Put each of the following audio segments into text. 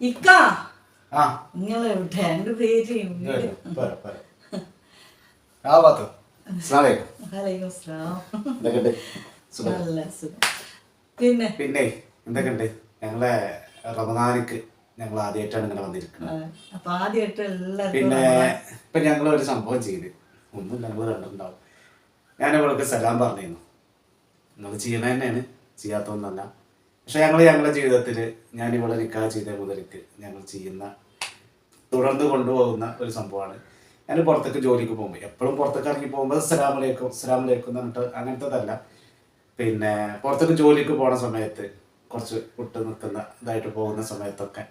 ഇക്ക. ആ. നിങ്ങൾ എവിടെ എന്റെ പേര് ഇത് വരൂ. പോരെ, പോരെ. ആ ഭാഗത്ത് അസ്സലാമു അലൈക്കും. വലൈക്കും അസ്സലാം. എന്തൊക്കെയുണ്ട്? സുഖം. നല്ല സുഖം. പിന്നെ? പിന്നെ എന്തൊക്കെയുണ്ട്? ഞങ്ങളെ റമദാനിക്ക് ഞങ്ങൾ ആദ്യമായിട്ടാണ് ഇങ്ങനെ വന്നിരിക്കുന്നത്. ആ, അപ്പൊ ആദ്യമായിട്ട് എല്ലാവർക്കും പിന്നെ ഇപ്പൊ ഞങ്ങൾ ഒരു സംഭവം ചെയ്ത്. ഒന്നും ഞങ്ങൾ കണ്ടിട്ടുണ്ടാവും ഞാൻ ഇവൾക്ക് സലാം പറഞ്ഞിരുന്നു. നിങ്ങൾ ചെയ്യണ തന്നെയാണ് ചെയ്യാത്തൊന്നല്ല പക്ഷെ ഞങ്ങൾ ഞങ്ങളുടെ ജീവിതത്തിൽ ഞാൻ ഇവിടെ നിക്കാഹ് ചെയ്ത മുതലേക്ക് ഞങ്ങൾ ചെയ്യുന്ന തുടർന്ന് കൊണ്ടുപോകുന്ന ഒരു സംഭവമാണ്. ഞാൻ പുറത്തേക്ക് ജോലിക്ക് പോകുമ്പോൾ എപ്പോഴും പുറത്തേക്ക് ഇറങ്ങി പോകുമ്പോൾ സ്ലാമിലേക്കും സ്ലാമിലേക്കും എന്ന് പറഞ്ഞിട്ട് അങ്ങനത്തെതല്ല. പിന്നെ പുറത്തേക്ക് ജോലിക്ക് പോണ സമയത്ത് കുറച്ച് വിട്ട് നിൽക്കുന്ന ഇതായിട്ട് പോകുന്ന സമയത്തൊക്കെ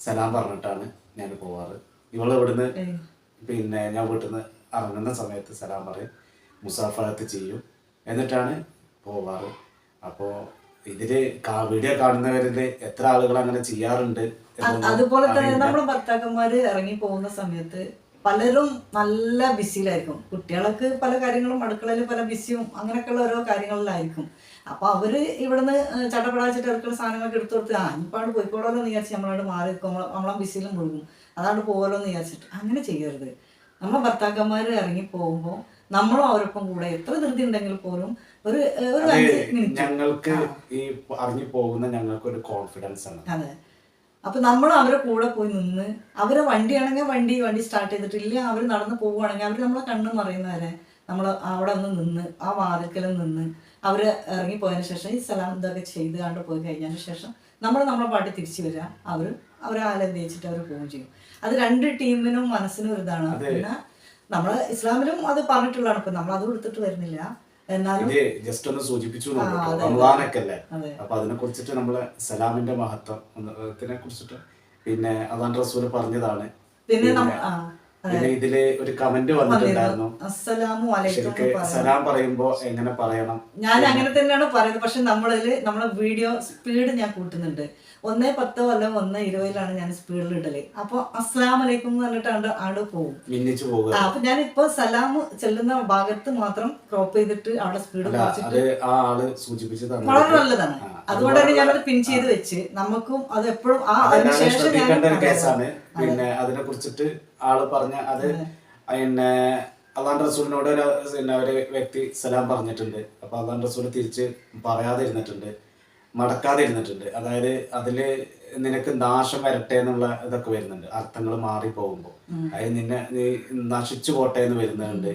സലാം പറഞ്ഞിട്ടാണ് ഞാൻ പോവാറ്. ഇവൾ ഇവിടുന്ന് പിന്നെ ഞാൻ വീട്ടിൽ നിന്ന് ഇറങ്ങുന്ന സമയത്ത് സലാം പറയും മുസാഫറത്ത് ചെയ്യും. എന്നിട്ടാണ് പോവാറ്. അപ്പോൾ ഇതിൽ വീഡിയോ കാണുന്നവരിൽ എത്ര ആളുകൾ അങ്ങനെ ചെയ്യാറുണ്ട് അതുപോലെ തന്നെ. നമ്മുടെ ഭർത്താക്കന്മാര് ഇറങ്ങി പോകുന്ന സമയത്ത് പലരും നല്ല ബിസിയിലായിരിക്കും. കുട്ടികൾക്ക് പല കാര്യങ്ങളും അടുക്കളയിൽ പല ബിസിയും അങ്ങനെയൊക്കെയുള്ള ഓരോ കാര്യങ്ങളിലായിരിക്കും. അപ്പൊ അവർ ഇവിടുന്ന് ചട്ടപ്പെടാച്ചിട്ട് ഇറക്കുന്ന സാധനങ്ങളൊക്കെ എടുത്തു കൊടുത്ത് ആ ഇപ്പാട് പോയിക്കോളോന്ന് വിചാരിച്ച് നമ്മളോട് മാറി നിൽക്കും നമ്മളെ നമ്മളെ ബിസിയിലും മുഴുകും. അതാണ് പോകലോന്ന് വിചാരിച്ചിട്ട് അങ്ങനെ ചെയ്യരുത്. നമ്മളെ ഭർത്താക്കന്മാർ ഇറങ്ങി പോകുമ്പോൾ നമ്മളും അവരൊപ്പം കൂടെ എത്ര ധൃതി ഉണ്ടെങ്കിൽ പോലും ഒരു ഒരു ഞങ്ങൾക്ക് ഈ അറിഞ്ഞു പോകുന്ന ഞങ്ങൾക്ക് ഒരു കോൺഫിഡൻസ് ആണ്. അതെ. അപ്പൊ നമ്മൾ അവരെ കൂടെ പോയി നിന്ന് അവരെ വണ്ടിയാണെങ്കിൽ വണ്ടി വണ്ടി സ്റ്റാർട്ട് ചെയ്തിട്ടില്ല അവർ നടന്ന് പോവുകയാണെങ്കിൽ അവർ നമ്മളെ കണ്ണു മറിയുന്നവരെ നമ്മൾ അവിടെ ഒന്ന് നിന്ന് ആ വാതിൽക്കലും നിന്ന് അവർ ഇറങ്ങി പോയതിന് ശേഷം ഈ സ്ഥലം ഇതൊക്കെ ചെയ്ത് കണ്ട് പോയി കഴിഞ്ഞതിന് ശേഷം നമ്മൾ നമ്മളെ പാട്ടി തിരിച്ചു വരിക അവർ അവരെ ആലപിച്ചിട്ട് അവർ പോവുകയും ചെയ്യും. അത് രണ്ട് ടീമിനും മനസ്സിനും ഒരു ഇതാണ് പിന്നെ നമ്മൾ ഇസ്ലാമിലും അത് പറഞ്ഞിട്ടുള്ളതാണ്. ഇപ്പൊ നമ്മൾ അത് കൊടുത്തിട്ട് വരുന്നില്ല. ഇത് ജസ്റ്റ് ഒന്ന് സൂചിപ്പിച്ചു. റമദാനൊക്കെ അല്ലേ? അപ്പൊ അതിനെ കുറിച്ചിട്ട് നമ്മളെ സലാമിന്റെ മഹത്വം കുറിച്ചിട്ട് പിന്നെ അതാണ് റസൂൽ പറഞ്ഞതാണ്. പിന്നെ പിന്നെ ഇതിൽ ഒരു കമന്റ് വന്നിട്ടുണ്ടായിരുന്നു. അസ്സലാമു അലൈക്കും. സലാം പറയുമ്പോ എങ്ങനെ പറയണം? ഞാൻ അങ്ങനെ തന്നെയാണ് പറയുന്നത്. പക്ഷെ നമ്മളിൽ നമ്മളെ വീഡിയോ സ്പീഡ് ഞാൻ കൂട്ടുന്നുണ്ട്. ഒന്നേ പത്തോ അല്ല ഒന്ന് ഇരുപതിലാണ് ഞാൻ സ്പീഡിൽ ഇടൽ. അപ്പൊ അസ്സലാം വലൈക്കും എന്ന് പറഞ്ഞിട്ട് ആണ്ട് പോകും. മിന്നിച്ചു പോകും അപ്പൊ ഞാൻ ഇപ്പൊ സലാം ചെല്ലുന്ന ഭാഗത്ത് മാത്രം ക്രോപ്പ് ചെയ്തിട്ട് അവിടെ സ്പീഡ് വളരെ നല്ലതാണ്. അതുകൊണ്ടാണ് ഞാനത് പിൻ ചെയ്ത് വെച്ച്. നമുക്കും അത് എപ്പോഴും ആ അതിനുശേഷം ഞാൻ പിന്നെ അതിനെ കുറിച്ചിട്ട് ആൾ പറഞ്ഞ അത് പിന്നെ അള്ളാൻ റസൂലിനോട് ഒരു പിന്നെ ഒരു വ്യക്തി സലാം പറഞ്ഞിട്ടുണ്ട്. അപ്പൊ അള്ളാൻ റസൂൽ തിരിച്ച് പറയാതെ ഇരുന്നിട്ടുണ്ട് മടക്കാതെ ഇരുന്നിട്ടുണ്ട് അതായത് അതിൽ നിനക്ക് നാശം വരട്ടെ എന്നുള്ള ഇതൊക്കെ വരുന്നുണ്ട്. അർത്ഥങ്ങൾ മാറി പോകുമ്പോ. അതായത് നിന്നെ നീ നശിച്ചു പോട്ടെ എന്ന് വരുന്നുണ്ട്.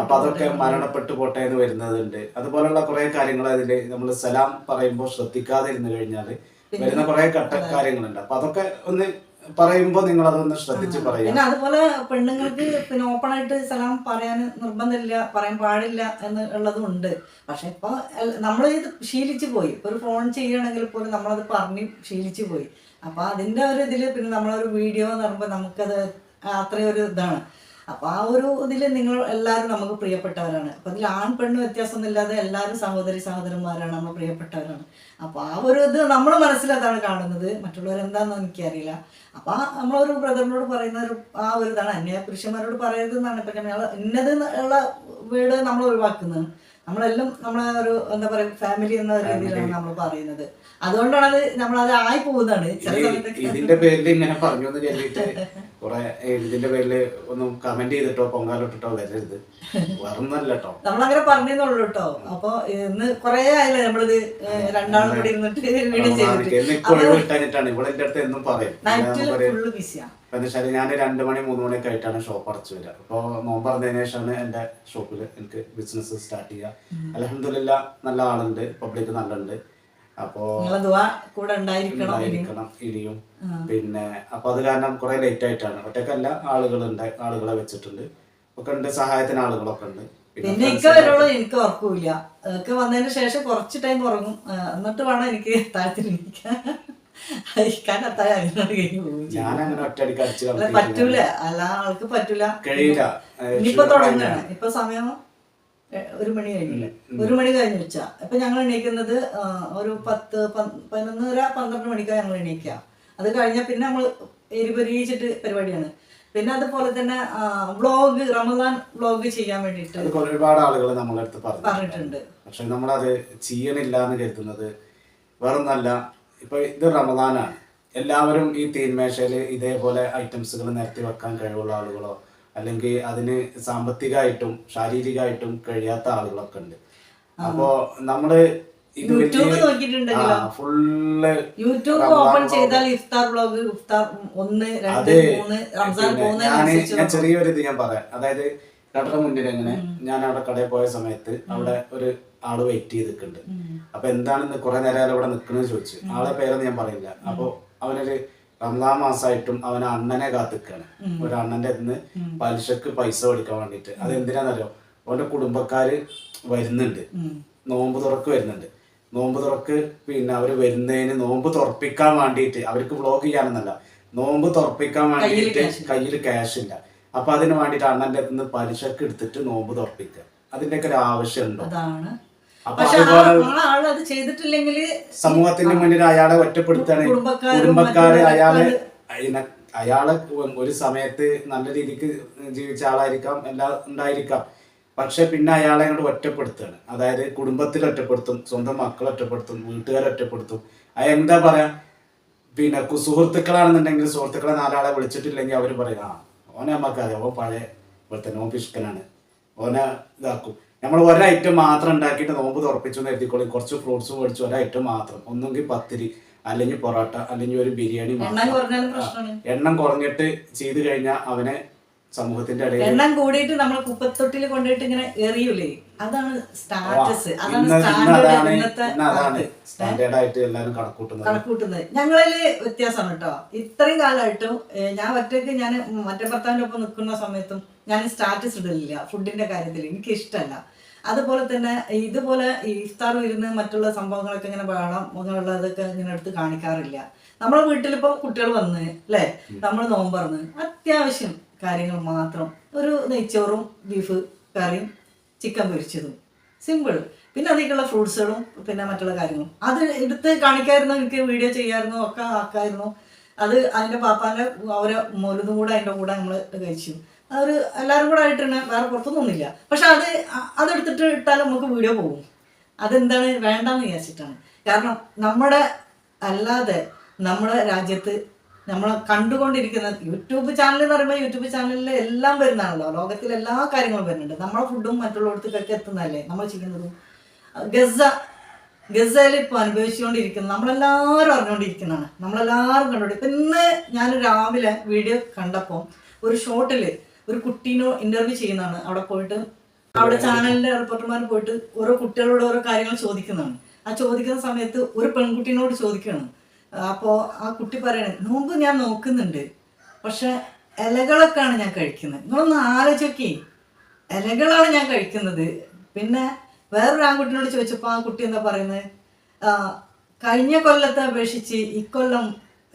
അപ്പൊ അതൊക്കെ മരണപ്പെട്ടു പോട്ടെ എന്ന് വരുന്നതുണ്ട് അതുപോലുള്ള കുറെ കാര്യങ്ങൾ അതിൽ നമ്മൾ സലാം പറയുമ്പോൾ ശ്രദ്ധിക്കാതെ ഇരുന്നു കഴിഞ്ഞാൽ വരുന്ന കുറെ ഘട്ട കാര്യങ്ങളുണ്ട്. അപ്പൊ അതൊക്കെ ഒന്ന് പറയുമ്പോ നിങ്ങൾ അതൊന്ന് ശ്രദ്ധിച്ച് പറയുക പിന്നെ അതുപോലെ പെണ്ണുങ്ങൾക്ക് പിന്നെ ഓപ്പൺ ആയിട്ട് സലാം പറയാൻ നിർബന്ധമില്ല പറയാൻ പാടില്ല എന്ന് ഉള്ളതും ഉണ്ട് പക്ഷെ ഇപ്പൊ നമ്മൾ ഇത് ശീലിച്ചു പോയി. ഒരു ഫോൺ ചെയ്യണമെങ്കിൽ പോലും നമ്മളത് പറഞ്ഞ് ശീലിച്ചു പോയി. അപ്പൊ അതിന്റെ ഒരു ഇതിൽ പിന്നെ നമ്മളൊരു വീഡിയോ എന്ന് പറയുമ്പോൾ നമുക്കത് അത്രയും ഒരു ഇതാണ്. അപ്പൊ ആ ഒരു ഇതിൽ നിങ്ങൾ എല്ലാവരും നമുക്ക് പ്രിയപ്പെട്ടവരാണ്. അപ്പൊ അതിൽ ആൺ പെണ്ണ് വ്യത്യാസമൊന്നും ഇല്ലാതെ എല്ലാവരും സഹോദരി സഹോദരന്മാരാണ് നമ്മൾ പ്രിയപ്പെട്ടവരാണ്. അപ്പൊ ആ ഒരു ഇത് നമ്മുടെ മനസ്സിലതാണ് കാണുന്നത്. മറ്റുള്ളവർ എന്താണെന്ന് എനിക്കറിയില്ല. അപ്പൊ ആ നമ്മളൊരു ബ്രദറിനോട് പറയുന്ന ഒരു ആ ഒരു ഇതാണ്. അന്യ പുരുഷന്മാരോട് പറയരുതെന്നാണ് ഇപ്പൊ ഞങ്ങൾ ഇന്നത് ഉള്ള വീട് നമ്മൾ ഒഴിവാക്കുന്നത്. നമ്മളെല്ലാം നമ്മളെ ഒരു എന്താ പറയുക ഫാമിലി എന്ന രീതിയിലാണ് നമ്മൾ പറയുന്നത്. അതുകൊണ്ടാണ് അത് നമ്മളത് ആയി പോകുന്നതാണ്. ചില സമയത്തൊക്കെ ഇതിന്റെ പേരിൽ ഇങ്ങനെ പറഞ്ഞു എന്ന് കരുതിയിട്ട് കുറെ ഇതിന്റെ പേരിൽ ഒന്നും കമന്റ് ചെയ്തിട്ടോ പൊങ്കാലിട്ടോ വരരുത്. വേറൊന്നല്ല കേട്ടോ നമ്മളങ്ങനെ പറഞ്ഞേന്നുള്ളു കേട്ടോ അപ്പൊ ഇന്ന് കൊറേ ആയില്ലേ നമ്മളിത് രണ്ടാളും കൂടി ഇരുന്നിട്ട് ചെയ്തിട്ട്. ഇവിടെ എന്റെ അടുത്ത് എന്നും പറയും. നൈറ്റിൽ ഫുള്ള് ബിസിയാ എന്താ വെച്ചാൽ ഞാൻ രണ്ട് മണി മൂന്ന് മണിയൊക്കെ ആയിട്ടാണ് ഷോപ്പ് അടച്ചു വരിക. അപ്പോൾ നോമ്പ് പറഞ്ഞതിന് ശേഷമാണ് എന്റെ ഷോപ്പിൽ എനിക്ക് ബിസിനസ് സ്റ്റാർട്ട് ചെയ്യുക. അലഹമില്ല നല്ല ആളുണ്ട് പബ്ലിക് നല്ലുണ്ട്. അപ്പോ കൂടെ ഉണ്ടായിരിക്കണം ഇനി. ഇനിയും. പിന്നെ അപ്പൊ അത് കാരണം കുറെ ലേറ്റ് ആയിട്ടാണ്. ഒറ്റക്കല്ല ആളുകളുണ്ട് ആളുകളെ വെച്ചിട്ടുണ്ട്. ഒക്കെ ഉണ്ട് സഹായത്തിന് ആളുകളൊക്കെ ഉണ്ട്. പിന്നെ എനിക്ക് വരുള്ളൂ എനിക്ക് ഉറക്കൂല അതൊക്കെ വന്നതിന് ശേഷം കുറച്ച് ടൈം ഉറങ്ങും. എന്നിട്ട് വേണം എനിക്ക് ഇരിക്കാൻ അങ്ങനെ ഒറ്റയടിക്ക് അടിച്ച് പറ്റൂല. അല്ല ആൾക്ക് പറ്റൂല. കഴിയില്ല. ഇനിയിപ്പോ ഷുഗർ തുടങ്ങുകയാണ് ഇപ്പൊ സമയം ഒരു മണി കഴിഞ്ഞില്ല? ഒരു മണി കഴിഞ്ഞ് ഉച്ച. ഇപ്പൊ ഞങ്ങൾ എണീക്കുന്നത് ഒരു പത്ത് പതിനൊന്നര പന്ത്രണ്ട് മണിക്കാണ് ഞങ്ങൾ എണീക്കുക അത് കഴിഞ്ഞാൽ പിന്നെ നമ്മൾ എരിപൊരിയിച്ചിട്ട് പരിപാടിയാണ്. പിന്നെ അതുപോലെ തന്നെ വ്ളോഗ് റമദാൻ വ്ളോഗ് ചെയ്യാൻ വേണ്ടിയിട്ട് ഒരുപാട് ആളുകൾ നമ്മളെ അടുത്ത് പറഞ്ഞു പറഞ്ഞിട്ടുണ്ട്. പക്ഷെ നമ്മളത് ചെയ്യണില്ല എന്ന് കരുതുന്നത് വേറൊന്നല്ല. ഇപ്പൊ ഇത് റമദാനാണ്. എല്ലാവരും ഈ തീന്മേശയിൽ ഇതേപോലെ ഐറ്റംസുകൾ നിരത്തി വെക്കാൻ കഴിവുള്ള ആളുകളോ അല്ലെങ്കിൽ അതിന് സാമ്പത്തികമായിട്ടും ശാരീരികമായിട്ടും കഴിയാത്ത ആളുകളൊക്കെ ഉണ്ട്. അപ്പോ നമ്മൾ യൂട്യൂബ് നോക്കിയിട്ടുണ്ടെങ്കിലോ? ഫുള്ള് യൂട്യൂബ് ഓപ്പൺ ചെയ്താൽ ഇഫ്താർ ബ്ലോഗ് ഇഫ്താർ ഒന്ന് രണ്ട് അത്. മൂന്ന് റംസാൻ പിന്നെ ഞാൻ ചെറിയൊരു ഇത് ഞാൻ പറയാം. അതായത് കടയുടെ മുന്നിൽ എങ്ങനെ ഞാൻ അവിടെ കടയിൽ പോയ സമയത്ത് അവിടെ ഒരു ആൾ വെയിറ്റ് ചെയ്ത് നിൽക്കുന്നുണ്ട് അപ്പൊ എന്താണെന്ന് കുറെ നേരം ഇവിടെ നിൽക്കണെന്ന് ചോദിച്ചു. ആളെ പേരെന്ന് ഞാൻ പറയില്ല. അപ്പൊ അവനൊരു രണ്ടാം മാസമായിട്ടും അവൻ അണ്ണനെ കാത്തിക്കാണ്. ഒരു അണ്ണന്റെ നിന്ന് പലിശക്ക് പൈസ കൊടുക്കാൻ വേണ്ടിട്ട് അത് എന്തിനാണെന്നറിയോ അവന്റെ കുടുംബക്കാര് വരുന്നുണ്ട്. നോമ്പ് തുറക്ക് വരുന്നുണ്ട്. നോമ്പ് തുറക്ക് പിന്നെ അവർ വരുന്നതിന് നോമ്പ് തുറപ്പിക്കാൻ വേണ്ടിയിട്ട് അവർക്ക് വ്ളോഗ് ചെയ്യാനെന്നല്ല. നോമ്പ് തുറപ്പിക്കാൻ വേണ്ടിയിട്ട് കയ്യിൽ ക്യാഷ് ഇല്ല. അപ്പൊ അതിന് വേണ്ടിയിട്ട് അണ്ണന്റെ അടുത്ത് നിന്ന് പലിശക്ക് എടുത്തിട്ട് നോമ്പ് തുറപ്പിക്കുക. അതിന്റെയൊക്കെ ഒരു ആവശ്യമുണ്ടോ? പക്ഷെ ആൾ അത് ചെയ്തിട്ടില്ലെങ്കിൽ സമൂഹത്തിന്റെ മുന്നിൽ അയാളെ ഒറ്റപ്പെടുത്താണ് കുടുംബക്കാരെ അയാളെ അയാൾ ഒരു സമയത്ത് നല്ല രീതിക്ക് ജീവിച്ച ആളായിരിക്കാം എല്ലാം ഉണ്ടായിരിക്കാം. പക്ഷെ പിന്നെ അയാളെ അങ്ങോട്ട് ഒറ്റപ്പെടുത്തുകയാണ്. അതായത് കുടുംബത്തിൽ ഒറ്റപ്പെടുത്തും സ്വന്തം മക്കളെ ഒറ്റപ്പെടുത്തും വീട്ടുകാരെ ഒറ്റപ്പെടുത്തും. അത് എന്താ പറയാ? പിന്നെ സുഹൃത്തുക്കളാണെന്നുണ്ടെങ്കിൽ സുഹൃത്തുക്കളെ നാലാളെ വിളിച്ചിട്ടില്ലെങ്കിൽ അവർ പറയും ആ ഓനെ നമുക്കറിയാം ഓ പഴയ ഇവിടുത്തെ നോ പിഷ്കനാണ് ഓനെ ഇതാക്കും. നമ്മൾ ഒരൈറ്റം മാത്രം ഉണ്ടാക്കിയിട്ട് നോമ്പ് തുറപ്പിച്ചു എഴുതിക്കോളി കുറച്ച് ഫ്രൂട്ട്സ് മേടിച്ചു ഒരൈറ്റം ഐറ്റം മാത്രം. ഒന്നുകിൽ പത്തിരി അല്ലെങ്കിൽ പൊറോട്ട അല്ലെങ്കിൽ ഒരു ബിരിയാണി എണ്ണം കുറഞ്ഞിട്ട് ചെയ്തു കഴിഞ്ഞാൽ അവനെ സമൂഹത്തിന്റെ ഇടയിൽ എണ്ണം കൂടിയിട്ട് നമ്മൾ കുപ്പത്തൊട്ടിൽ കൊണ്ടിട്ട് ഇങ്ങനെ എറിയൂലേ? അതാണ് സ്റ്റാറ്റസ്. അതാണ് സ്റ്റാൻഡേർഡ് ഇന്നത്തെ ആയിട്ട് എല്ലാവരും കണക്കൂട്ടുന്നത്. കണക്കൂട്ടുന്നത്. ഞങ്ങളിൽ വ്യത്യാസമാണ് കേട്ടോ ഇത്രയും കാലമായിട്ടും ഞാൻ ഒറ്റയ്ക്ക് ഞാൻ മറ്റേ ഭർത്താവിന്റെ ഒപ്പം നിൽക്കുന്ന സമയത്തും ഞാൻ സ്റ്റാറ്റസ് ഇടലില്ല ഫുഡിന്റെ കാര്യത്തിൽ എനിക്ക് ഇഷ്ടമല്ല അതുപോലെ തന്നെ ഇതുപോലെ ഇഫ്താർ ഇരുന്ന് മറ്റുള്ള സംഭവങ്ങളൊക്കെ ഇങ്ങനെ വേണം അങ്ങനെയുള്ളതൊക്കെ ഇങ്ങനെ എടുത്ത് കാണിക്കാറില്ല. നമ്മളെ വീട്ടിലിപ്പോൾ കുട്ടികൾ വന്ന് അല്ലേ? നമ്മൾ നോമ്പറന്ന് അത്യാവശ്യം കാര്യങ്ങൾ മാത്രം. ഒരു നെയ്ച്ചോറും ബീഫ് കറിയും ചിക്കൻ പൊരിച്ചതും. സിമ്പിൾ പിന്നെ അതിലേക്കുള്ള ഫ്രൂട്ട്സുകളും പിന്നെ മറ്റുള്ള കാര്യങ്ങളും. അത് എടുത്ത് കാണിക്കായിരുന്നു എനിക്ക് വീഡിയോ ചെയ്യായിരുന്നു ഒക്കെ ആക്കായിരുന്നു. അത് അതിന്റെ പാപ്പാന്റെ അവരെ മൊരുതും കൂടെ അതിന്റെ കൂടെ നമ്മൾ കഴിച്ചു. അവർ എല്ലാവരും കൂടെ ആയിട്ടാണ് വേറെ പുറത്തൊന്നുമില്ല പക്ഷെ അത് അതെടുത്തിട്ട് ഇട്ടാൽ നമുക്ക് വീഡിയോ പോകും. അതെന്താണ് വേണ്ടെന്ന് വിചാരിച്ചിട്ടാണ്. കാരണം നമ്മുടെ അല്ലാതെ നമ്മുടെ രാജ്യത്ത് നമ്മൾ കണ്ടുകൊണ്ടിരിക്കുന്ന യൂട്യൂബ് ചാനൽ എന്ന് പറയുമ്പോൾ യൂട്യൂബ് ചാനലിൽ എല്ലാം വരുന്നതാണല്ലോ. ലോകത്തിലെ എല്ലാ കാര്യങ്ങളും വരുന്നുണ്ട്. നമ്മളെ ഫുഡും മറ്റുള്ളവർക്കൊക്കെ എത്തുന്നതല്ലേ നമ്മൾ ചെയ്യുന്നതും? ഗസ ഗസയിൽ ഇപ്പോൾ അനുഭവിച്ചുകൊണ്ടിരിക്കുന്നത് നമ്മളെല്ലാവരും അറിഞ്ഞുകൊണ്ടിരിക്കുന്നതാണ്. നമ്മളെല്ലാവരും കണ്ടുകൊണ്ട് ഇപ്പം ഇന്ന് ഞാൻ രാവിലെ വീഡിയോ കണ്ടപ്പോൾ ഒരു ഷോട്ടിൽ ഒരു കുട്ടീനോ ഇന്റർവ്യൂ ചെയ്യുന്നതാണ്. അവിടെ പോയിട്ട് അവിടെ ചാനലിന്റെ റിപ്പോർട്ടർമാർ പോയിട്ട് ഓരോ കുട്ടികളോട് ഓരോ കാര്യങ്ങൾ ചോദിക്കുന്നതാണ്. ആ ചോദിക്കുന്ന സമയത്ത് ഒരു പെൺകുട്ടീനോട് ചോദിക്കുകയാണ്. അപ്പോൾ ആ കുട്ടി പറയണേ നോമ്പ് ഞാൻ നോക്കുന്നുണ്ട് പക്ഷെ ഇലകളൊക്കെയാണ് ഞാൻ കഴിക്കുന്നത്. നിങ്ങളൊന്ന് ആലോചിക്കേ ഇലകളാണ് ഞാൻ കഴിക്കുന്നത്. പിന്നെ വേറൊരു ആൺകുട്ടിനോട് ചോദിച്ചപ്പോൾ ആ കുട്ടി എന്താ പറയുന്നത് കഴിഞ്ഞ കൊല്ലത്തെ അപേക്ഷിച്ച് ഇക്കൊല്ലം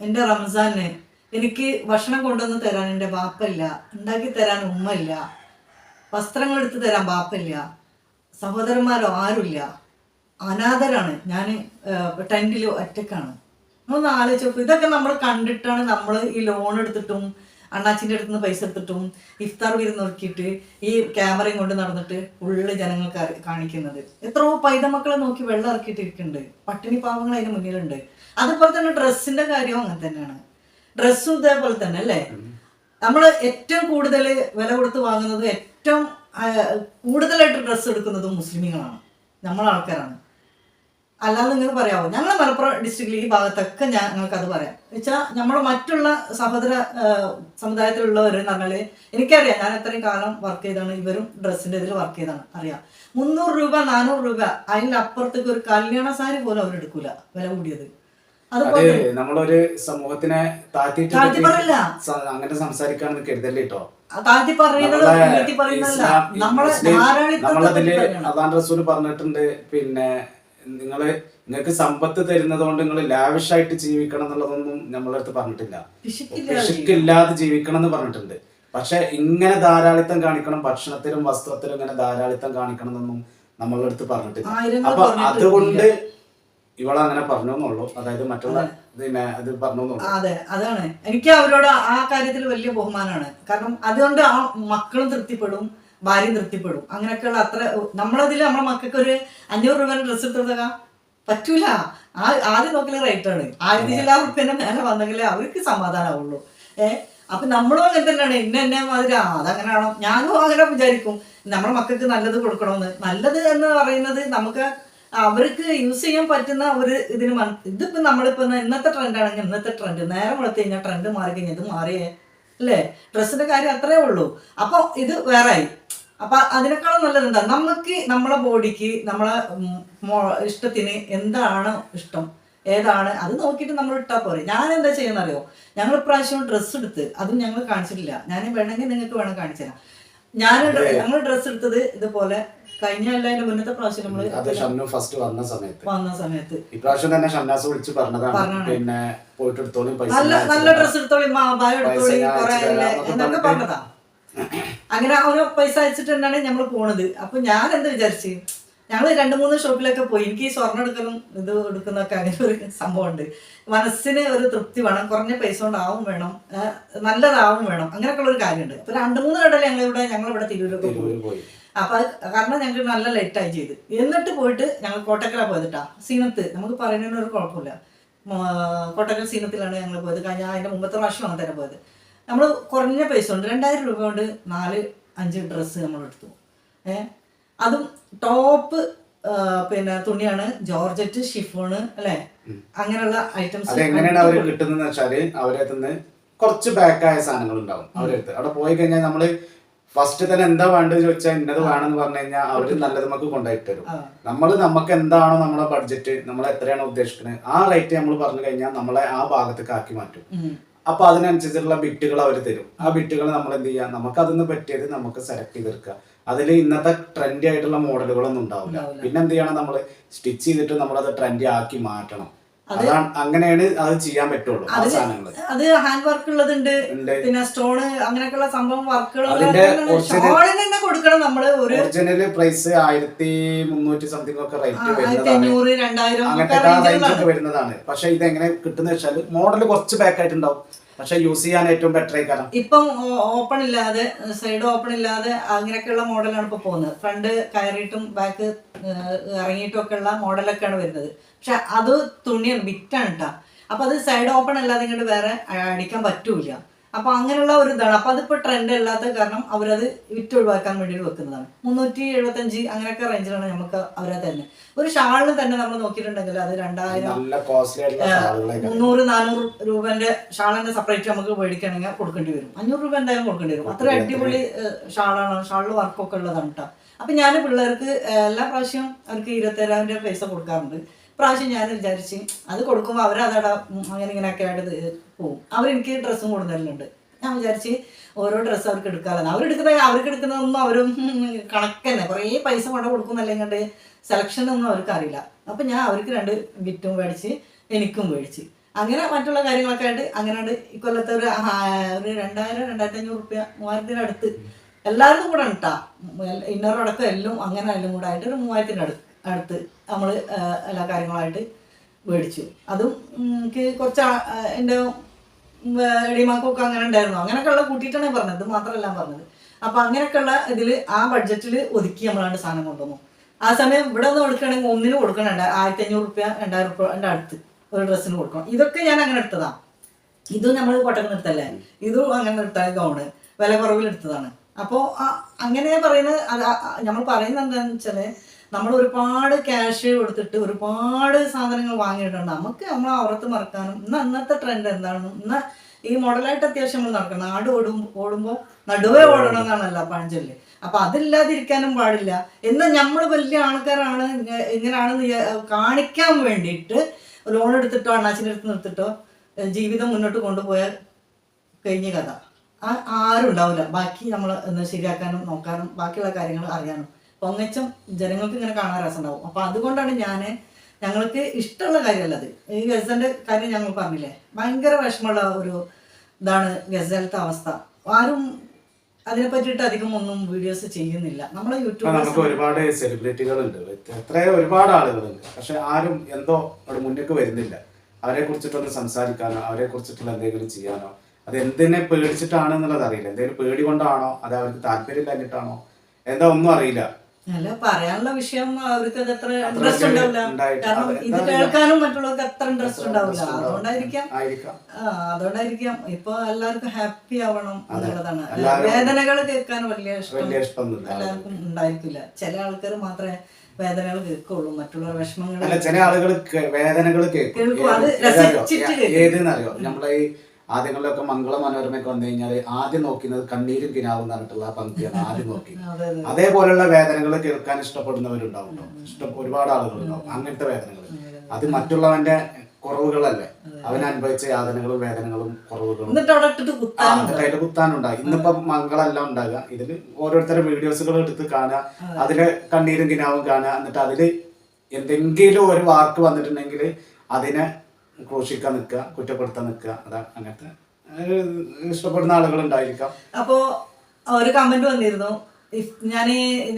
എന്റെ റംസാന് എനിക്ക് ഭക്ഷണം കൊണ്ടുവന്ന് തരാൻ എന്റെ ബാപ്പയില്ല ഉണ്ടാക്കി തരാൻ ഉമ്മയില്ല വസ്ത്രങ്ങൾ എടുത്ത് തരാൻ ബാപ്പയില്ല സഹോദരന്മാരോ ആരുമില്ല. അനാഥരാണ്. ഞാൻ ടെന്റിൽ ഒറ്റക്കാണ് ഒന്ന് ആലോചിച്ച് നോക്കും ഇതൊക്കെ നമ്മൾ കണ്ടിട്ടാണ് നമ്മൾ ഈ ലോൺ എടുത്തിട്ടും അണ്ണാച്ചിന്റെ അടുത്ത് നിന്ന് പൈസ എടുത്തിട്ടും ഇഫ്താർ വിരുന്ന് നോക്കിയിട്ട് ഈ ക്യാമറയും കൊണ്ട് നടന്നിട്ട് ഉള്ളിൽ ജനങ്ങൾക്ക് കാണിക്കുന്നത്. എത്രയോ പൈതമക്കളെ നോക്കി വെള്ളം ഇറക്കിയിട്ടിരിക്കുന്നുണ്ട് പട്ടിണി പാവങ്ങൾ അതിന് മുന്നിലുണ്ട്. അതുപോലെ തന്നെ ഡ്രസ്സിന്റെ കാര്യവും അങ്ങനെ തന്നെയാണ്. ഡ്രസ്സും ഇതേപോലെ തന്നെ അല്ലേ? നമ്മൾ ഏറ്റവും കൂടുതൽ വില കൊടുത്ത് വാങ്ങുന്നത് ഏറ്റവും കൂടുതലായിട്ട് ഡ്രസ്സ് എടുക്കുന്നതും മുസ്ലിമുകളാണ് നമ്മളെ ആൾക്കാരാണ് അല്ലാതെ നിങ്ങൾ പറയാമോ ഞങ്ങൾ മലപ്പുറം ഡിസ്ട്രിക്റ്റിൽ ഈ ഭാഗത്തൊക്കെ ഞാൻ ഞങ്ങൾക്ക് അത് പറയാം. വെച്ചാൽ നമ്മൾ മറ്റുള്ള സഹോദര സമുദായത്തിലുള്ളവരെന്ന് പറഞ്ഞാൽ എനിക്കറിയാം ഞാൻ എത്രയും കാലം വർക്ക് ചെയ്താണ് ഇവരും ഡ്രസ്സിന്റെ ഇതിൽ വർക്ക് ചെയ്താണ് അറിയാം. മുന്നൂറ് രൂപ നാനൂറ് രൂപ അതിന്റെ അപ്പുറത്തേക്ക് ഒരു കല്യാണ സാരി പോലും അവരെടുക്കൂല വില കൂടിയത്. അത് അതുപോലെ നമ്മളൊരു സമൂഹത്തിനെ താഴ്ത്തി പറയില്ല. അങ്ങനെ സംസാരിക്കാണെന്ന് കരുതല്ലേ കേട്ടോ താഴ്ത്തി പറയുന്നത് നമ്മളതിൽ അതാൻ റസൂൽ പറഞ്ഞിട്ടുണ്ട് പിന്നെ നിങ്ങൾ നിങ്ങൾക്ക് സമ്പത്ത് തരുന്നത് കൊണ്ട് നിങ്ങൾ ലാവിഷായിട്ട് ജീവിക്കണം എന്നുള്ളതൊന്നും നമ്മളെ അടുത്ത് പറഞ്ഞിട്ടില്ല. പിശുക്കില്ല പിശുക്കില്ലാതെ ജീവിക്കണം എന്ന് പറഞ്ഞിട്ടുണ്ട്. പക്ഷെ ഇങ്ങനെ ധാരാളിത്തം കാണിക്കണം ഭക്ഷണത്തിലും വസ്ത്രത്തിലും ഇങ്ങനെ ധാരാളിത്തം കാണിക്കണം എന്നൊന്നും നമ്മളെ അടുത്ത് പറഞ്ഞിട്ടില്ല. അപ്പൊ അതുകൊണ്ട് അതുകൊണ്ട് ഇവളങ്ങനെ പറഞ്ഞു എന്നുള്ളൂ അതായത് മറ്റുള്ള പിന്നെ അത് പറഞ്ഞു അതെ അതാണ്. എനിക്ക് അവരോട് ആ കാര്യത്തിൽ വലിയ ബഹുമാനമാണ്. കാരണം അതുകൊണ്ട് ആ മക്കളും തൃപ്തിപ്പെടും ഭാര്യയും തൃപ്തിപ്പെടും അങ്ങനെയൊക്കെയുള്ള അത്ര നമ്മളതിൽ നമ്മളെ മക്കൾക്ക് ഒരു അഞ്ഞൂറ് രൂപ ഡ്രസ്സ് എടുത്തതാ പറ്റൂല. ആ ആദ്യം നോക്കൽ റേറ്റ് ആണ്. ആയിരത്തി ചില റുപ്യന്റെ മേലെ വന്നെങ്കിലേ അവർക്ക് സമാധാനമാവുള്ളൂ ഏ? അപ്പൊ നമ്മളും അങ്ങനെ തന്നെയാണ്. ഇന്ന എന്നെ മാതിരി ആ അതങ്ങനെയാണോ ഞാനും അങ്ങനെ വിചാരിക്കും. നമ്മുടെ മക്കൾക്ക് നല്ലത് കൊടുക്കണമെന്ന് നല്ലത് എന്ന് പറയുന്നത് നമുക്ക് അവർക്ക് യൂസ് ചെയ്യാൻ പറ്റുന്ന ഒരു ഇതിന് മന ഇതിപ്പോ നമ്മളിപ്പോ ഇന്നത്തെ ട്രെൻഡ് ആണെങ്കിൽ ഇന്നത്തെ ട്രെൻഡ് നേരം വളർത്തി കഴിഞ്ഞാൽ ട്രെൻഡ് മാറി കഴിഞ്ഞാൽ ഇത് മാറിയേ. അല്ലേ? ഡ്രസ്സിന്റെ കാര്യം അത്രേ ഉള്ളൂ. അപ്പൊ ഇത് വേറെ ആയി അപ്പൊ അതിനേക്കാളും നല്ലത് എന്താ? നമുക്ക് നമ്മളെ ബോഡിക്ക് നമ്മളെ ഇഷ്ടത്തിന് എന്താണ് ഇഷ്ടം? ഏതാണ്? അത് നോക്കിയിട്ട് നമ്മൾ ഇട്ടാൽ പോരെ. ഞാൻ എന്താ ചെയ്യുന്ന അറിയോ ഞങ്ങൾ ഇപ്രാവശ്യം ഡ്രസ്സ് എടുത്ത് അതും ഞങ്ങൾ കാണിച്ചിട്ടില്ല. ഞാൻ വേണമെങ്കിൽ നിങ്ങൾക്ക് വേണം കാണിച്ചു തരാം. ഞാൻ ഞങ്ങൾ ഡ്രസ്സ് എടുത്തത് ഇതുപോലെ കഴിഞ്ഞ അല്ല മുന്നത്തെ പ്രാവശ്യം ഷംനു ഫസ്റ്റ് വന്ന സമയത്ത്. വന്ന സമയത്ത്. ഇപ്രാവശ്യം തന്നെ ഷംനാസ് വിളിച്ച് പറഞ്ഞതാണ്. പിന്നെ പോയിട്ട് എടുത്തോളും നല്ല നല്ല ഡ്രസ്സ് എടുത്തോളി മാബായ എടുത്തോളി കുറെ എന്നൊക്കെ പറഞ്ഞതാ. അങ്ങനെ ഓരോ പൈസ അയച്ചിട്ട് തന്നെയാണ് നമ്മൾ പോണത്. അപ്പൊ ഞാൻ എന്ത് വിചാരിച്ച്? ഞങ്ങൾ രണ്ട് മൂന്ന് ഷോപ്പിലൊക്കെ പോയി. എനിക്ക് ഈ സ്വർണം എടുക്കലും ഇത് എടുക്കുന്നൊക്കെ അങ്ങനെ ഒരു സംഭവമുണ്ട്. മനസ്സിന് ഒരു തൃപ്തി വേണം. കുറഞ്ഞ പൈസ കൊണ്ടാവും വേണം. നല്ലതാവും വേണം. അങ്ങനെയൊക്കെ ഉള്ള ഒരു കാര്യമുണ്ട്. അപ്പൊ രണ്ട് മൂന്ന് കടയിൽ ഞങ്ങൾ ഇവിടെ ഞങ്ങൾ ഇവിടെ തിരൂരൊക്കെ പോയി. അപ്പൊ കാരണം ഞങ്ങൾ നല്ല ലേറ്റായി ചെയ്ത്. എന്നിട്ട് പോയിട്ട് ഞങ്ങൾ കോട്ടക്കല പോയതിട്ടാ സീനത്ത്. നമുക്ക് പറയുന്നതിനൊരു കുഴപ്പമില്ല. കോട്ടക്കൽ സീനത്തിലാണ് ഞങ്ങൾ പോയത്. കഴിഞ്ഞാൽ അതിന്റെ മുമ്പത്തെ പ്രാവശ്യം അങ്ങനെ തന്നെ പോയത്. നമ്മൾ കുറഞ്ഞ പൈസ കൊണ്ട് രണ്ടായിരം രൂപ കൊണ്ട് നാല് അഞ്ച് ഡ്രസ്സ് നമ്മൾ എടുത്തു. ഏഹ് അതും ടോപ്പ് പിന്നെ തുണിയാണ് ജോർജറ്റ് ഷിഫോണ് അല്ലെ? അങ്ങനെയുള്ള ഐറ്റംസ് എങ്ങനെയാണ് അവർ കിട്ടുന്നത് വെച്ചാൽ അവരെ തന്നെ കുറച്ച് ബാക്കായ സാധനങ്ങൾ ഉണ്ടാവും അവരെടുത്ത് അവിടെ പോയി കഴിഞ്ഞാൽ നമ്മൾ ഫസ്റ്റ് തന്നെ എന്താ വേണ്ടത് ചോദിച്ചാൽ ഇന്നത് വേണമെന്ന് പറഞ്ഞു കഴിഞ്ഞാൽ അവർ നല്ലത് നമുക്ക് കൊണ്ടുപോയിട്ട് തരും. നമ്മൾ നമുക്ക് എന്താണോ നമ്മളെ ബഡ്ജറ്റ് നമ്മൾ എത്രയാണോ ഉദ്ദേശിക്കുന്നത് ആ റേറ്റ് നമ്മൾ പറഞ്ഞു കഴിഞ്ഞാൽ നമ്മളെ ആ ഭാഗത്തേക്ക് ആക്കി മാറ്റും. ഉം. അപ്പൊ അതിനനുസരിച്ചുള്ള ബിറ്റുകൾ അവർ തരും. ആ ബിറ്റുകൾ നമ്മൾ എന്ത് ചെയ്യാം നമുക്ക് അതൊന്ന് പറ്റിയത് നമുക്ക് സെലക്ട് ചെയ്തെടുക്കുക അതിൽ ഇന്നത്തെ ട്രെൻഡി ആയിട്ടുള്ള മോഡലുകളൊന്നും ഉണ്ടാവില്ല. പിന്നെ എന്ത് ചെയ്യണം നമ്മൾ? സ്റ്റിച്ച് ചെയ്തിട്ട് നമ്മൾ അത് ട്രെൻഡി ആക്കി മാറ്റണം. അതാണ് അങ്ങനെയാണ് അത് ചെയ്യാൻ പറ്റുള്ളൂ സാധനങ്ങൾ. അത് ഹാൻഡ് വർക്ക് ഉള്ളതുണ്ട്. പിന്നെ സ്റ്റോൺ അങ്ങനെയൊക്കെയുള്ള സംഭവം വർക്കുകൾ കൊടുക്കണം നമ്മൾ ഒരു ഒറിജിനൽ പ്രൈസ് ആയിരത്തി മുന്നൂറ്റി സംതിങ് ഒക്കെ റേറ്റ് വരുന്നതാണ്. അങ്ങനത്തെ റേഞ്ച് ഒക്കെ വരുന്നതാണ്. പക്ഷെ ഇത് എങ്ങനെ കിട്ടുന്ന വെച്ചാൽ മോഡൽ കുറച്ച് ബാക്ക് ആയിട്ടുണ്ടാവും. പക്ഷെ യൂസ് ചെയ്യാൻ ഏറ്റവും ബെറ്റർ ആയിക്കാരം ഇപ്പം ഓപ്പൺ ഇല്ലാതെ സൈഡ് ഓപ്പൺ ഇല്ലാതെ അങ്ങനെയൊക്കെയുള്ള മോഡലാണ് ഇപ്പൊ പോകുന്നത്. ഫ്രണ്ട് കയറിയിട്ടും ബാക്ക് ഇറങ്ങിയിട്ടും ഒക്കെ ഉള്ള മോഡലൊക്കെയാണ് വരുന്നത്. പക്ഷെ അത് തുണിയാണ് ബിറ്റാണ് കേട്ടോ അപ്പൊ അത് സൈഡ് ഓപ്പൺ അല്ലാതെ ഇങ്ങോട്ട് വേറെ അടിക്കാൻ പറ്റൂല. അപ്പൊ അങ്ങനെയുള്ള ഒരു ഇതാണ്. അപ്പൊ അതിപ്പോ ട്രെൻഡ് അല്ലാത്ത കാരണം അവരത് വിറ്റ് ഒഴിവാക്കാൻ വേണ്ടി വെക്കുന്നതാണ്. മുന്നൂറ്റി എഴുപത്തഞ്ച് അങ്ങനെയൊക്കെ റേഞ്ചിലാണ് നമുക്ക് അവരെ തന്നെ. ഒരു ഷാളിന് തന്നെ നമ്മൾ നോക്കിയിട്ടുണ്ടെങ്കിൽ അത് രണ്ടായിരം മുന്നൂറ് നാനൂറ് രൂപന്റെ ഷാളിന്റെ സെപ്പറേറ്റ് നമുക്ക് മേടിക്കണമെങ്കിൽ കൊടുക്കേണ്ടി വരും. അഞ്ഞൂറ് രൂപ എന്തായാലും കൊടുക്കേണ്ടി വരും. അത്ര അടിപൊളി ഷാളാണ്. ഷാളിൽ വർക്കൊക്കെ ഉള്ളതാണ് കേട്ടോ അപ്പൊ ഞാൻ പിള്ളേർക്ക് എല്ലാ പ്രാവശ്യവും അവർക്ക് ഇരുപത്തേഴായിരം രൂപ പൈസ കൊടുക്കാറുണ്ട്. പ്രാവശ്യം ഞാൻ വിചാരിച്ച് അത് കൊടുക്കുമ്പോൾ അവരതട അങ്ങനെ ഇങ്ങനെയൊക്കെ ആയിട്ട് പോവും. അവരെനിക്ക് ഡ്രസ്സും കൊടുക്കലുണ്ട് ഞാൻ വിചാരിച്ച് ഓരോ ഡ്രസ്സ് അവർക്ക് എടുക്കാറുണ്ട് അവരെടുക്കുന്ന അവർക്ക് എടുക്കുന്നതൊന്നും അവരും കണക്ക് തന്നെ കുറേ പൈസ കൊണ്ട് കൊടുക്കുന്നല്ലെങ്കിൽ ഒന്നും അവർക്ക് അറിയില്ല അപ്പം ഞാൻ അവർക്ക് രണ്ട് ബിറ്റും മേടിച്ച് എനിക്കും മേടിച്ച്. അങ്ങനെ മറ്റുള്ള കാര്യങ്ങളൊക്കെ ആയിട്ട് അങ്ങനെ ഇക്കൊല്ലത്തെ ഒരു ഒരു രണ്ടായിരം രണ്ടായിരത്തി അഞ്ഞൂറ് റുപ്യ മൂവായിരത്തിനടുത്ത് എല്ലാവർക്കും കൂടെ ഉണ്ടാ ഇന്നറടക്കം എല്ലാം അങ്ങനെ എല്ലാം കൂടെ ആയിട്ട് ഒരു മൂവായിരത്തിന്റെ അടുത്ത് നമ്മൾ എല്ലാ കാര്യങ്ങളായിട്ട് മേടിച്ചു. അതും എനിക്ക് കുറച്ച് എന്റെ എടിമാക്കൊക്കെ അങ്ങനെ ഉണ്ടായിരുന്നു. അങ്ങനെയൊക്കെയുള്ള കൂട്ടിയിട്ടാണ് പറഞ്ഞത്. മാത്രമല്ല പറഞ്ഞത്. അപ്പൊ അങ്ങനെയൊക്കെയുള്ള ഇതിൽ ആ ബഡ്ജറ്റിൽ ഒതുക്കി നമ്മളാണ്ട് സാധനം കൊണ്ടുവന്നു. ആ സമയം ഇവിടെ ഒന്ന് കൊടുക്കണമെങ്കിൽ ഒന്നിന് കൊടുക്കണുണ്ട് ആയിരത്തി അഞ്ഞൂറ് റുപ്യ രണ്ടായിരം റുപ്യ അടുത്ത് ഒരു ഡ്രസ്സിന് കൊടുക്കണം. ഇതൊക്കെ ഞാൻ അങ്ങനെ എടുത്തതാണ് ഇതും നമ്മൾ കൊട്ടക്കുന്ന എടുത്തല്ലേ? ഇതും അങ്ങനെ എടുത്ത ഗൗണ് വില കുറവിൽ എടുത്തതാണ് അപ്പോൾ അങ്ങനെ പറയുന്നത് നമ്മൾ പറയുന്നത് എന്താണെന്ന് വെച്ചാൽ നമ്മൾ ഒരുപാട് ക്യാഷ് കൊടുത്തിട്ട് ഒരുപാട് സാധനങ്ങൾ വാങ്ങിയിട്ടുണ്ട്. നമുക്ക് നമ്മൾ അവറത്ത് മറക്കാനും ഇന്ന് അന്നത്തെ ട്രെൻഡ് എന്താണെന്നും ഇന്ന് ഈ മോഡലായിട്ട് അത്യാവശ്യം നമ്മൾ നടക്കണം. നാട് ഓടും ഓടുമ്പോൾ നടുവേ ഓടണം എന്നാണല്ലോ പഴഞ്ചൊല്ലി അപ്പൊ അതില്ലാതിരിക്കാനും പാടില്ല. എന്ന് നമ്മൾ വലിയ ആൾക്കാരാണ് എങ്ങനെയാണെന്ന് ഇങ്ങനെയാണെന്ന് കാണിക്കാൻ വേണ്ടിയിട്ട് ലോൺ എടുത്തിട്ടോ അണ്ണാച്ചിന്റെ അടുത്ത് നിർത്തിട്ടോ ജീവിതം മുന്നോട്ട് കൊണ്ടുപോയാൽ കഴിഞ്ഞ കഥ. ആ ആരും ഉണ്ടാവില്ല. ബാക്കി നമ്മൾ ശരിയാക്കാനും നോക്കാനും ബാക്കിയുള്ള കാര്യങ്ങൾ അറിയാനും. പൊങ്ങച്ചം ജനങ്ങൾക്ക് ഇങ്ങനെ കാണാൻ രസമുണ്ടാവും. അപ്പൊ അതുകൊണ്ടാണ് ഞാൻ ഞങ്ങൾക്ക് ഇഷ്ടമുള്ള കാര്യമല്ല അത് ഈ ഗസലിന്റെ കാര്യം ഞങ്ങൾ പറഞ്ഞില്ലേ? ഭയങ്കര വിഷമമുള്ള ഒരു ഇതാണ് ഗസലത്തെ അവസ്ഥ. ആരും അതിനെ പറ്റിയിട്ട് അധികം ഒന്നും വീഡിയോസ് ചെയ്യുന്നില്ല. നമ്മളെ യൂട്യൂബ് നമുക്ക് ഒരുപാട് സെലിബ്രിറ്റികളുണ്ട് എത്രയോ ഒരുപാട് ആളുകളുണ്ട്. പക്ഷെ ആരും എന്തോ അവിടെ മുന്നേക്ക് വരുന്നില്ല. അവരെ കുറിച്ചിട്ടൊന്ന് സംസാരിക്കാനോ അവരെ കുറിച്ചിട്ടുള്ള എന്തെങ്കിലും ചെയ്യാനോ അത് എന്തിനെ പേടിച്ചിട്ടാണ് എന്നുള്ളത് അറിയില്ല. എന്തെങ്കിലും പേടി കൊണ്ടാണോ? അത് അവർക്ക് താല്പര്യം ഇല്ലാഞ്ഞിട്ടാണോ? എന്താ ഒന്നും അറിയില്ല. അല്ല പറയാനുള്ള വിഷയം അവർക്ക് അത് അത്ര ഇൻട്രസ്റ്റ് ഉണ്ടാവില്ല. കാരണം ഇത് കേൾക്കാനും മറ്റുള്ളവർക്ക് അത്ര ഇൻട്രസ്റ്റ് ഉണ്ടാവില്ല. അതുകൊണ്ടായിരിക്കാം. അതുകൊണ്ടായിരിക്കാം. ഇപ്പൊ എല്ലാവർക്കും ഹാപ്പി ആവണം എന്നുള്ളതാണ്. വേദനകൾ കേൾക്കാൻ വലിയ ഇഷ്ടം എല്ലാവർക്കും ഉണ്ടായിരിക്കില്ല. ചില ആൾക്കാർ മാത്രമേ വേദനകൾ കേൾക്കുള്ളൂ. മറ്റുള്ള വിഷമങ്ങൾ ചില ആളുകൾ വേദനകൾ കേൾക്കും. അത്? രസിച്ചിട്ട് കേൾക്കും. നമ്മളെ ഈ ആദ്യങ്ങളിലൊക്കെ മംഗള മനോരമയൊക്കെ വന്നു കഴിഞ്ഞാൽ ആദ്യം നോക്കുന്നത് കണ്ണീരും കിനാവും എന്ന് പറഞ്ഞിട്ടുള്ള പങ്ക്തിയാണ് ആദ്യം നോക്കി. അതെ അതെ. അതേപോലെയുള്ള വേദനകൾ കേൾക്കാൻ ഇഷ്ടപ്പെടുന്നവരുണ്ടാവും ഉണ്ടാവും ഇഷ്ടം ഒരുപാട് ആളുകളുണ്ടാവും. അങ്ങനത്തെ വേദനകൾ. അത് മറ്റുള്ളവന്റെ കുറവുകളല്ലേ? അവൻ അനുഭവിച്ച യാതനകളും വേദനകളും കുറവുകളും. എന്നിട്ട് കുത്താനുണ്ടാകും ഇന്നിപ്പോ മംഗളല്ല ഉണ്ടാകുക ഇതിൽ ഓരോരുത്തരുടെ വീഡിയോസുകൾ എടുത്ത് കാണുക. അതിലെ കണ്ണീരും കിനാവും കാണുക. എന്നിട്ട് അതിൽ എന്തെങ്കിലും ഒരു വാക്ക് വന്നിട്ടുണ്ടെങ്കിൽ അതിനെ ക്രൂശിക്കാൻ നിൽക്കുക കുറ്റപ്പെടുത്താൻ നിൽക്കുക അതാ അങ്ങനത്തെ ഇഷ്ടപ്പെടുന്ന ആളുകളുണ്ടായിരിക്കാം അപ്പോ ഒരു കമന്റ് വന്നിരുന്നു. ഞാൻ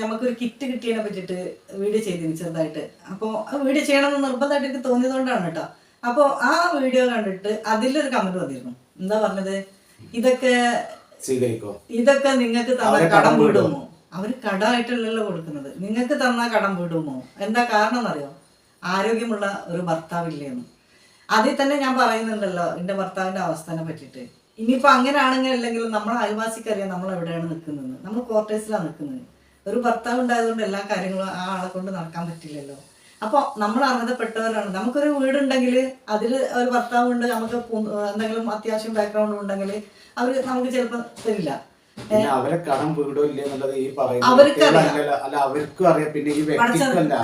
നമുക്കൊരു കിറ്റ് കിട്ടിയതിനെ പറ്റിട്ട് വീഡിയോ ചെയ്തിരുന്നു ചെറുതായിട്ട്. അപ്പോൾ വീഡിയോ ചെയ്യണമെന്ന് നിർബന്ധമായിട്ട് എനിക്ക് തോന്നിയതുകൊണ്ടാണ് കേട്ടോ. അപ്പോൾ ആ വീഡിയോ കണ്ടിട്ട് അതിലൊരു കമന്റ് വന്നിരുന്നു. എന്താ പറഞ്ഞത്? ഇതൊക്കെ സ്വീകരിക്കോ? ഇതൊക്കെ നിങ്ങൾക്ക് തന്ന കടം വീടുമോ? അവർ കടമായിട്ടല്ലല്ലോ കൊടുക്കുന്നത്. നിങ്ങൾക്ക് തന്ന കടം വീടുമോ? എന്താ കാരണം എന്നറിയോ ആരോഗ്യമുള്ള ഒരു ഭർത്താവില്ലേന്ന് അതിൽ തന്നെ ഞാൻ പറയുന്നുണ്ടല്ലോ എന്റെ ഭർത്താവിന്റെ അവസ്ഥനെ പറ്റിയിട്ട്. ഇനിയിപ്പോൾ അങ്ങനെയാണെങ്കിൽ അല്ലെങ്കിൽ നമ്മൾ അയൽവാസിക്കറിയാം നമ്മൾ എവിടെയാണ് നിൽക്കുന്നത്. നമ്മൾ ക്വാർട്ടേഴ്സിലാണ് നിൽക്കുന്നത്. ഒരു ഭർത്താവ് ഉണ്ടായതുകൊണ്ട് എല്ലാ കാര്യങ്ങളും ആ ആളെ കൊണ്ട് നടക്കാൻ പറ്റില്ലല്ലോ. അപ്പോൾ നമ്മൾ അർഹതപ്പെട്ടവരാണ്. നമുക്കൊരു വീടുണ്ടെങ്കിൽ അതിൽ ഒരു ഭർത്താവ് ഉണ്ട് നമുക്ക് എന്തെങ്കിലും അത്യാവശ്യം ബാക്ക്ഗ്രൗണ്ട് ഉണ്ടെങ്കിൽ അവർ നമുക്ക് ചിലപ്പോൾ തരില്ല. പിന്നെ അവരെ കടം വീടോ ഇല്ല എന്നുള്ളത് ഈ പറയുന്നത്. അല്ല അവർക്കും അറിയാം. പിന്നെ ഈ വ്യക്തിക്കല്ല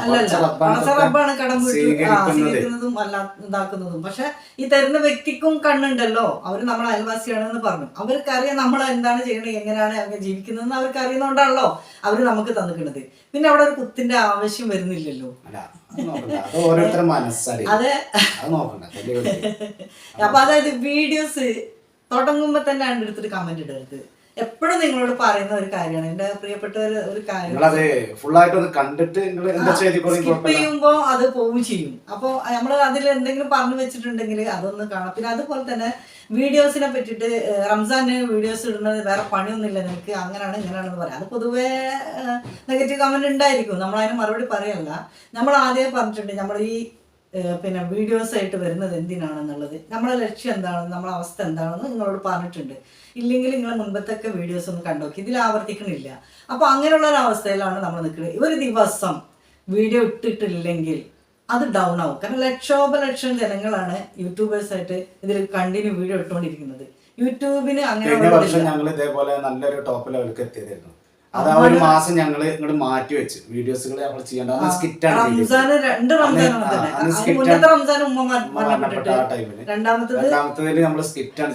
കടം സ്വീകരിക്കുന്നതും. അല്ല ഇതാക്കുന്നതും. പക്ഷെ ഈ തരുന്ന വ്യക്തിക്കും കണ്ണുണ്ടല്ലോ. അവർ നമ്മളെ അയൽവാസിയാണെന്ന് പറഞ്ഞു. അവർക്കറിയാം നമ്മൾ എന്താണ് ചെയ്യണത് എങ്ങനെയാണ് അവർ ജീവിക്കുന്നതെന്ന് അവർക്ക് അറിയുന്നോണ്ടാണല്ലോ അവർ നമുക്ക് തന്നിക്കുന്നത് പിന്നെ അവിടെ ഒരു കുത്തിന്റെ ആവശ്യം വരുന്നില്ലല്ലോ. അത് അപ്പൊ അതായത് വീഡിയോസ് തുടങ്ങുമ്പോ തന്നെ അതിന്റെ അടുത്തൊരു കമന്റ് ഇടരുത്. എപ്പോഴും നിങ്ങളോട് പറയുന്ന ഒരു കാര്യമാണ്. എന്റെ പ്രിയപ്പെട്ട ഒരു ഒരു കാര്യം സ്കിപ്പ് കുഴപ്പമില്ല ചെയ്യുമ്പോ അത് പോവും ചെയ്യും. അപ്പോൾ നമ്മൾ അതിൽ എന്തെങ്കിലും പറഞ്ഞു വെച്ചിട്ടുണ്ടെങ്കിൽ അതൊന്ന് കാണാം. പിന്നെ അതുപോലെ തന്നെ വീഡിയോസിനെ പറ്റിയിട്ട് ഏഹ്, റംസാന് വീഡിയോസ് ഇടുന്നത് വേറെ പണിയൊന്നുമില്ല നിനക്ക്. അങ്ങനെയാണ് ഇങ്ങനെയാണെന്ന് പറയാം. അത് പൊതുവേ നെഗറ്റീവ് കമന്റ് ഉണ്ടായിരിക്കും. നമ്മൾ അതിന് മറുപടി പറയല്ല. നമ്മൾ ആദ്യം പറഞ്ഞിട്ടുണ്ട് നമ്മൾ ഈ പിന്നെ വീഡിയോസ് ആയിട്ട് വരുന്നത് എന്തിനാണെന്നുള്ളത്. നമ്മളെ ലക്ഷ്യം എന്താണ്? നമ്മളെ അവസ്ഥ എന്താണെന്ന് നിങ്ങളോട് പറഞ്ഞിട്ടുണ്ട്. ഇല്ലെങ്കിൽ നിങ്ങൾ മുൻപത്തൊക്കെ വീഡിയോസ് ഒന്ന് കണ്ടോക്കി ഇതിൽ ആവർത്തിക്കണില്ല. അപ്പോൾ അങ്ങനെയുള്ള ഒരു അവസ്ഥയിലാണ് നമ്മൾ നിൽക്കുന്നത്. ഒരു ദിവസം വീഡിയോ ഇട്ടിട്ടില്ലെങ്കിൽ അത് ഡൗൺ ആവും. കാരണം ലക്ഷോപലക്ഷം ജനങ്ങളാണ് യൂട്യൂബേഴ്സ് ആയിട്ട് ഇതിൽ കണ്ടിന്യൂ വീഡിയോ ഇട്ടുകൊണ്ടിരിക്കുന്നത്. യൂട്യൂബിന് അങ്ങനെ ഞങ്ങൾ ഇതേപോലെ നല്ലൊരു ടോപ്പ് ലെവലിലേക്ക് എത്തിയതായിരുന്നു. അത് ആ ഒരു മാസം ഞങ്ങൾ ഇങ്ങോട്ട് മാറ്റി വെച്ച്. വീഡിയോസുകൾ ഞങ്ങൾ ചെയ്യേണ്ട. സ്കിറ്റാണ് അന്ന് മര- മരണപ്പെട്ട ആ ടൈമിൽ രണ്ടാമത്തേതിൽ നമ്മൾ സ്കിറ്റാണ്.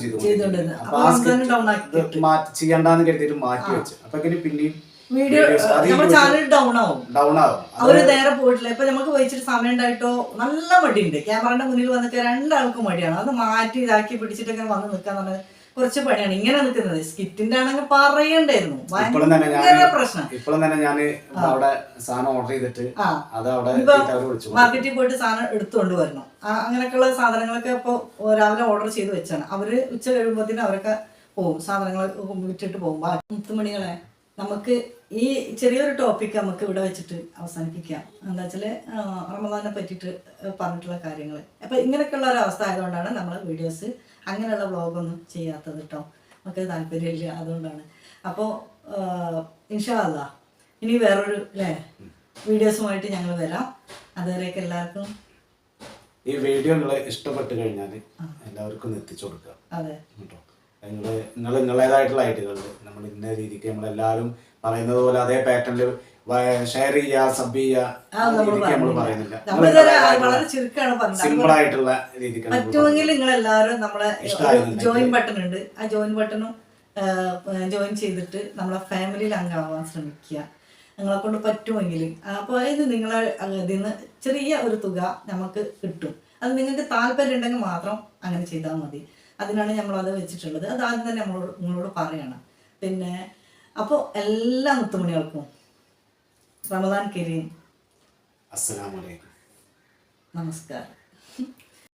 അപ്പൊ ആ സ്കിറ്റ് മാറ്റി ചെയ്യണ്ടെന്ന് കരുതിയിട്ട് മാറ്റി വെച്ച്. അപ്പൊ ഇങ്ങനെ പിന്നെയും വീഡിയോ നമ്മുടെ ചാനൽ ഡൗൺ ആവും. ഡൗൺ ആവും. അവർ നേരെ പോയിട്ടില്ല. ഇപ്പൊ നമുക്ക് വഹിച്ചിട്ട് സമയം ഉണ്ടായിട്ടോ? നല്ല മടിയുണ്ട്. ക്യാമറയുടെ മുന്നിൽ വന്നിട്ട് രണ്ടാൾക്കും മടിയാണ്. അത് മാറ്റി ഇതാക്കി പിടിച്ചിട്ടൊക്കെ വന്ന് നിൽക്കാൻ പറഞ്ഞത് കുറച്ച് പണിയാണ്. ഇങ്ങനെ നിൽക്കുന്നത്. സ്കിറ്റിന്റെ ആണെങ്കിൽ പറയണ്ടായിരുന്നു. ഇപ്പോഴും തന്നെ ഞാൻ ഭയങ്കര പ്രശ്നം. ഇപ്പോഴും തന്നെ ഞാൻ അവിടെ സാധനം ഓർഡർ ചെയ്തിട്ട് ആ. അത് അവിടെ ഇപ്പൊ എത്തിയിട്ട് അവർ വിളിച്ചു മാർക്കറ്റിൽ പോയിട്ട് സാധനം എടുത്തുകൊണ്ട് വരണം ആ, അങ്ങനെയൊക്കെയുള്ള സാധനങ്ങളൊക്കെ ഇപ്പോൾ രാവിലെ ഓർഡർ ചെയ്ത് വെച്ചാണ്. അവർ ഉച്ച കഴിയുമ്പോഴത്തേനും അവരൊക്കെ പോകും. സാധനങ്ങൾ വിറ്റിട്ട് പോകും. ബാ- മുത്തുമണികളെ നമുക്ക് ഈ ചെറിയൊരു ടോപ്പിക് നമുക്ക് ഇവിടെ വെച്ചിട്ട് അവസാനിപ്പിക്കാം. എന്താ വെച്ചാൽ റമദാനെ പറ്റിയിട്ട് പറഞ്ഞിട്ടുള്ള കാര്യങ്ങൾ അപ്പോൾ ഇങ്ങനെയൊക്കെയുള്ള ഒരു അവസ്ഥ ആയതുകൊണ്ടാണ് നമ്മൾ വീഡിയോസ് അങ്ങനെയുള്ള വ്ളോഗൊന്നും ചെയ്യാത്തത് കേട്ടോ നമുക്ക് താല്പര്യമില്ല അതുകൊണ്ടാണ്. അപ്പോൾ ഇൻഷാല്ല ഇനി വേറൊരു അല്ലേ വീഡിയോസുമായിട്ട് ഞങ്ങൾ വരാം. അതുവരെയൊക്കെ എല്ലാവർക്കും ഈ വീഡിയോ നിങ്ങളെ ഇഷ്ടപ്പെട്ട് കഴിഞ്ഞാൽ എല്ലാവർക്കും എത്തിച്ചു കൊടുക്കുക. അതെ. നിങ്ങൾ നിങ്ങൾ നിങ്ങളേതായിട്ടുള്ള ഐഡിയകളുണ്ട്. നമ്മൾ ഇന്ന രീതിക്ക് നമ്മളെല്ലാവരും പറയുന്നത് പോലെ അതേ പാറ്റേണിൽ ഷെയർ ചെയ്യുക സബ് ചെയ്യുക. സിമ്പിൾ ആയിട്ടുള്ള രീതിക്ക് പറ്റുമെങ്കിൽ നിങ്ങൾ എല്ലാവരും നമ്മളെ ജോയിൻ ബട്ടൺ ഉണ്ട്. ആ ജോയിൻ ബട്ടണും ജോയിൻ ചെയ്തിട്ട് നമ്മളെ ഫാമിലിയിൽ അംഗമാവാൻ ശ്രമിക്കുക. നിങ്ങളെ കൊണ്ട് പറ്റുമെങ്കിൽ. അപ്പോൾ ഇത് നിങ്ങളെ ഇതിൽ നിന്ന് ചെറിയ ഒരു തുക നമുക്ക് കിട്ടും. അത് നിങ്ങൾക്ക് താല്പര്യം ഉണ്ടെങ്കിൽ മാത്രം അങ്ങനെ ചെയ്താൽ മതി. അതിനാണ് നമ്മൾ അത് വെച്ചിട്ടുള്ളത്. അത് ആദ്യം തന്നെ നമ്മളോട് നിങ്ങളോട് പറയണം. പിന്നെ അപ്പോൾ എല്ലാ മുത്തുമണികൾക്കും റമദാൻ കരീം. അസ്സലാമലൈക്കും നമസ്കാരം.